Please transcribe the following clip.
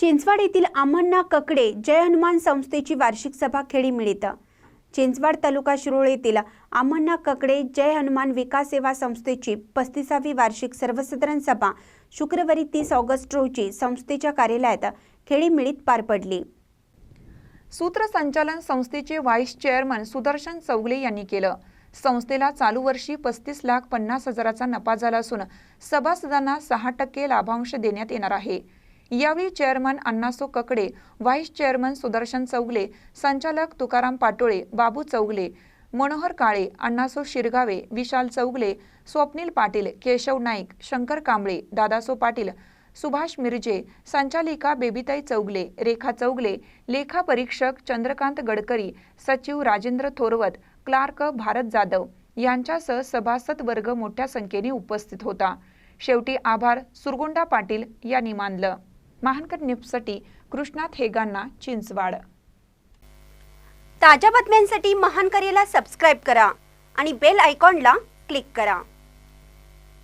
चिंचवाड येथील अमन्ना ककडे जय हनुमान संस्थेची वार्षिक सभा खेळी मिळत. चिंचवाड तालुका शिरोळ येथील अमन्ना ककडे जय हनुमान विकास सेवा संस्थेची पस्तीसावी वार्षिक सर्वसाधारण सभा शुक्रवारी तीस ऑगस्ट रोजी संस्थेच्या कार्यालयात खेळी मिळीत पार पडली. सूत्रसंचालन संस्थेचे व्हाईस चेअरमन सुदर्शन चौगले यांनी केलं. संस्थेला चालू वर्षी पस्तीस लाख पन्नास हजाराचा नफा झाला असून सभासदांना सहा टक्के लाभांश देण्यात येणार आहे. यावेळी chairman Annaso Kakade vice chairman Sudarshan Chougale संचालक तुकाराम पाटोळे बाबू चौगले मनोहर काळे अण्णासो शिरगावे विशाल चौगले स्वप्नील पाटील केशव नाईक शंकर कांबळे दादासो पाटील सुभाष मिरजे संचालिका बेबीताई चौगले रेखा चौगले लेखा परीक्षक चंद्रकांत गडकरी सचिव राजेंद्र थोरवत क्लार्क भारत जाधव यांच्यासह सभासद वर्ग मोठ्या संख्येने उपस्थित होता. शेवटी आभार सुरगुंडा पाटील यांनी मानलं. महानकर न्यूजसाठी कृष्णा हेगांना चिंचवाड. ताज्या बातम्यांसाठी महानकरेला सबस्क्राईब करा आणि बेल आयकॉनला क्लिक करा.